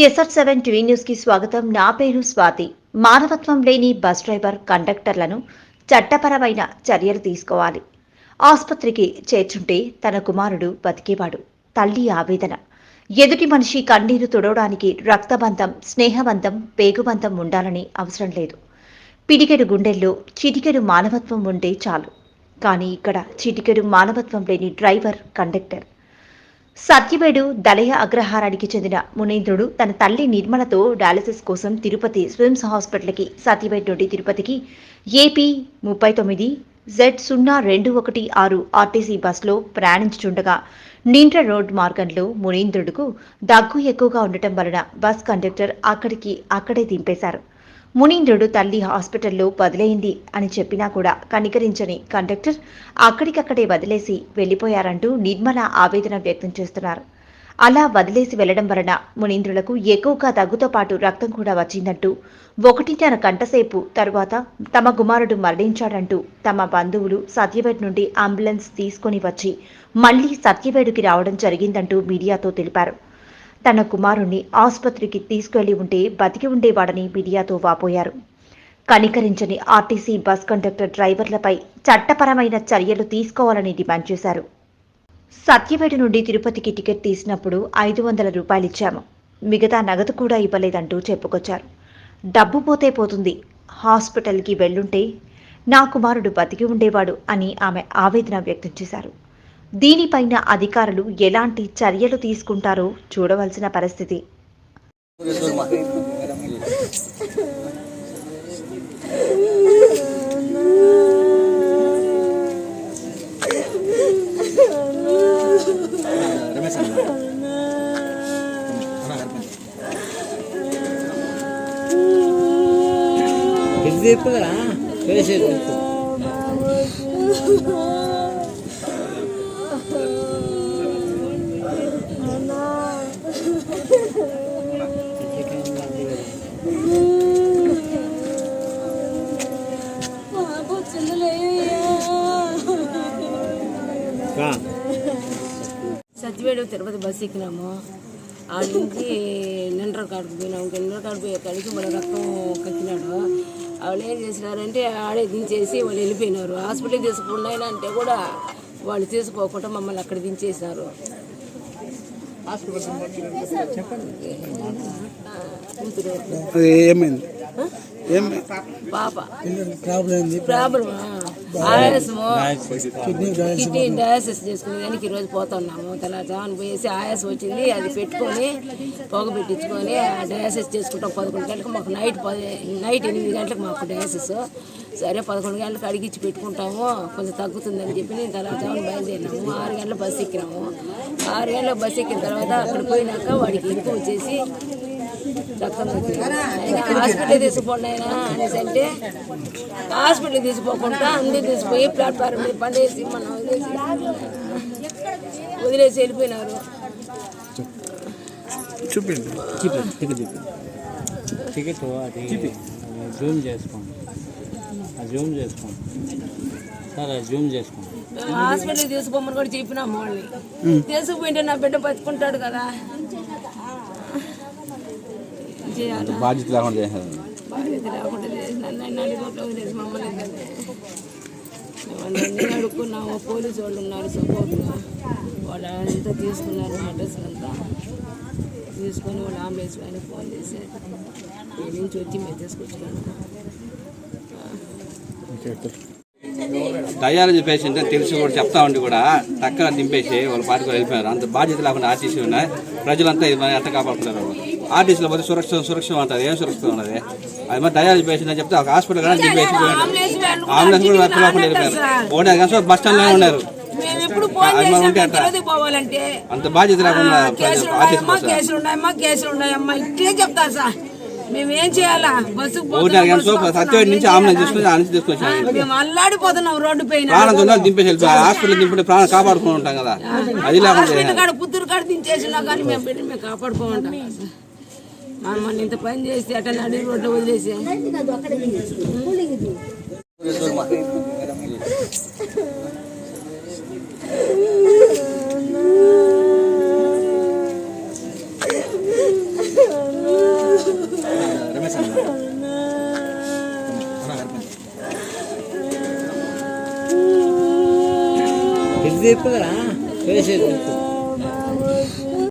SR seven TV న్యూస్కి స్వాగతం. నా పేరు స్వాతి. మానవత్వం లేని బస్ డ్రైవర్ కండక్టర్లను చట్టపరమైన చర్యలు తీసుకోవాలి. ఆసుపత్రికి చేర్చుంటే తన కుమారుడు బతికేవాడు. తల్లి ఆవేదన. ఎదుటి మనిషి కన్నీరు తుడవడానికి రక్తబంధం స్నేహబంధం పేగుబంధం ఉండాలని అవసరం లేదు. పిడికెడు గుండెల్లో చిటికెడు మానవత్వం ఉంటే చాలు. కానీ ఇక్కడ చిటికెడు మానవత్వం లేని డ్రైవర్ కండక్టర్. సత్యవేడు దళయ అగ్రహారానికి చెందిన మునీంద్రుడు తన తల్లి నిర్మలతో డయాలసిస్ కోసం తిరుపతి స్విమ్స్ హాస్పిటల్కి సత్యవేడ్ నుండి తిరుపతికి. ఏపీ ముప్పై తొమ్మిది జెడ్ సున్నా రెండు ఒకటి ఆరు ఆర్టీసీ బస్సులో ప్రయాణించుచుండగా నిండ్ర రోడ్ మార్గంలో మునీంద్రుడుకు దగ్గు ఎక్కువగా ఉండటం వలన బస్ కండక్టర్ అక్కడికి అక్కడే దింపేశారు. మునీంద్రుడు తల్లి హాస్పిటల్లో వదిలేయింది అని చెప్పినా కూడా కనికరించని కండక్టర్ అక్కడికక్కడే వదిలేసి వెళ్ళిపోయారంటూ నిర్మల ఆవేదన వ్యక్తం చేస్తున్నారు. అలా వదిలేసి వెళ్ళడం వలన మునీంద్రులకు ఎక్కువగా దగ్గుతో పాటు రక్తం కూడా వచ్చిందంటూ ఒకటిన్నర గంటసేపు తరువాత తమ కుమారుడు మరణించాడంటూ తమ బంధువులు సత్యవేడ్ నుండి అంబులెన్స్ తీసుకొని వచ్చి మళ్ళీ సత్యవేడుకి రావడం జరిగిందంటూ మీడియాతో తెలిపారు. తన కుమారుణ్ణి ఆసుపత్రికి తీసుకెళ్ళి ఉంటే బతికి ఉండేవాడని మీడియాతో వాపోయారు. కనికరించని ఆర్టీసీ బస్ కండక్టర్ డ్రైవర్లపై చట్టపరమైన చర్యలు తీసుకోవాలని డిమాండ్ చేశారు. సత్యవేడు నుండి తిరుపతికి టికెట్ తీసినప్పుడు ఐదు వందల రూపాయలు ఇచ్చాము. మిగతా నగదు కూడా ఇవ్వలేదంటూ చెప్పుకొచ్చారు. డబ్బు పోతే పోతుంది. హాస్పిటల్కి వెళ్ళుంటే నా కుమారుడు బతికి ఉండేవాడు అని ఆమె ఆవేదన వ్యక్తం చేశారు. దీనిపైన అధికారులు ఎలాంటి చర్యలు తీసుకుంటారో చూడవలసిన పరిస్థితి. రమేష్ సత్యవేడు తిరుపతి బస్సు ఎక్కినాము. ఆడ నుంచి నిండ్ర కాడుకు పోయినాము నిండ్ర కాడు పోయే కాడికి మన రక్తం కక్కినాడు. వాళ్ళు ఏం చేసినారంటే ఆడే దించేసి వాళ్ళు వెళ్ళిపోయినారు. హాస్పిటల్ తీసుకున్నాయినా అంటే కూడా వాళ్ళు తీసుకోకుండా మమ్మల్ని అక్కడ దించేసినారు. ఏమైంది? ఆ? ఏం పాప. ప్రాబ్లం ఏంది? ప్రాబ్లమ్? ఆయాసము కిడ్నీ డయాలసిస్ చేసుకునే దానికి ఈరోజు పోతున్నాము. తెల్లజామున పోయేసి ఆయాసం వచ్చింది అది పెట్టుకొని పొగ పెట్టించుకొని ఆ డయాలసిస్ చేసుకుంటాం పదకొండు గంటలకు. మాకు నైట్ పది నైట్ ఎనిమిది గంటలకు మాకు డయాలసిస్. సరే పదకొండు గంటలకు అడిగిచ్చి పెట్టుకుంటాము. కొంచెం తగ్గుతుందని చెప్పి నేను తెల్లజామున బయలుదేరినాము. ఆరు గంటల బస్సు ఎక్కినాము. ఆరు గంటల బస్సు ఎక్కిన తర్వాత అక్కడ పోయినాక వాడికి ఎక్కువ వచ్చేసి హాస్పిటల్ తీసుకోండి అనేసి అంటే హాస్పిటల్ తీసుకోకుండా అందరూ తీసిపోయి ప్లాట్ఫారం పండేసి మనం వదిలేసి వదిలేసి వెళ్ళిపోయినారు. చూపిండి టికెట్ టికెట్ అది జూమ్ చేసుకోండి జూమ్ చేసుకోండి సార్ అది జూమ్ చేసుకోండి. హాస్పిటల్ తీసుకోమని కూడా చెప్పినాము వాళ్ళని తీసుకుపోయింటే నా బిడ్డ బతుకుంటాడు కదా. బాధ్యత లేకుండా చేశారు. బాధ్యత లేకుండా చేసి మమ్మల్ని. మేము అడుక్కున్నాము. పోలీసు వాళ్ళు ఉన్నారు సపోర్ట్గా వాళ్ళు అంతా తీసుకున్నారు అడ్రస్ అంతా. తీసుకొని వాళ్ళు అంబులెన్స్ పైన ఫోన్ చేసి ఈ నుంచి వచ్చి మేము తీసుకొచ్చినాము డయాలజీ పేషెంట్ అని తెలిసి కూడా చెప్తా ఉండి కూడా టక్కన దింపేసి వాళ్ళ పార్టీకి వెళ్ళిపోయారు. అంత బాధ్యత లేకుండా ఆర్టీసీ ఉన్నాయి. ప్రజలంతా ఇది మరి ఎట్ట కాపాడుతున్నారు. ఆర్టీసీలో పోతే సురక్ష సురక్ష ఉంటుంది ఏం సురక్షితం ఉన్నది? అది మరి డయాలజీ పేషెంట్ అని చెప్తే ఒక హాస్పిటల్ కానీ దింపేసి పోయారు అంబులెన్స్ కూడా పిలవకుండా వెళ్ళిపోయారు. ఒకటే గంట బస్ స్టాండ్లో ఉన్నారు. అంత బాధ్యత లేకుండా కేసులు ఉన్నాయమ్మా కేసులు ఉన్నాయమ్మా. ఇట్లే చెప్తారు సార్. మేము ఏం చేయాలా బస్సు ఒకటి గంట సత్యవేడి నుంచి ఆంబులెన్స్ తీసుకుని ఆ నుంచి తీసుకొచ్చాను మేము అల్లాడిపోతున్నాం రోడ్డు పైన. ప్రాణం దింపేసి హాస్పిటల్ ప్రాణం కాపాడుకుని ఉంటాం కదా. అది లేకుండా హాస్పిటల్ కాడ పుత్తూరు కాడ దించేసినా కానీ మేము బిడ్డ మేము కాపాడుకోమంటాం మమ్మల్ని ఇంత పని చేస్తే అట్లా నడి రోడ్డు వదిలేసి. ఇది తిప్పుదా వేసేది తిప్పు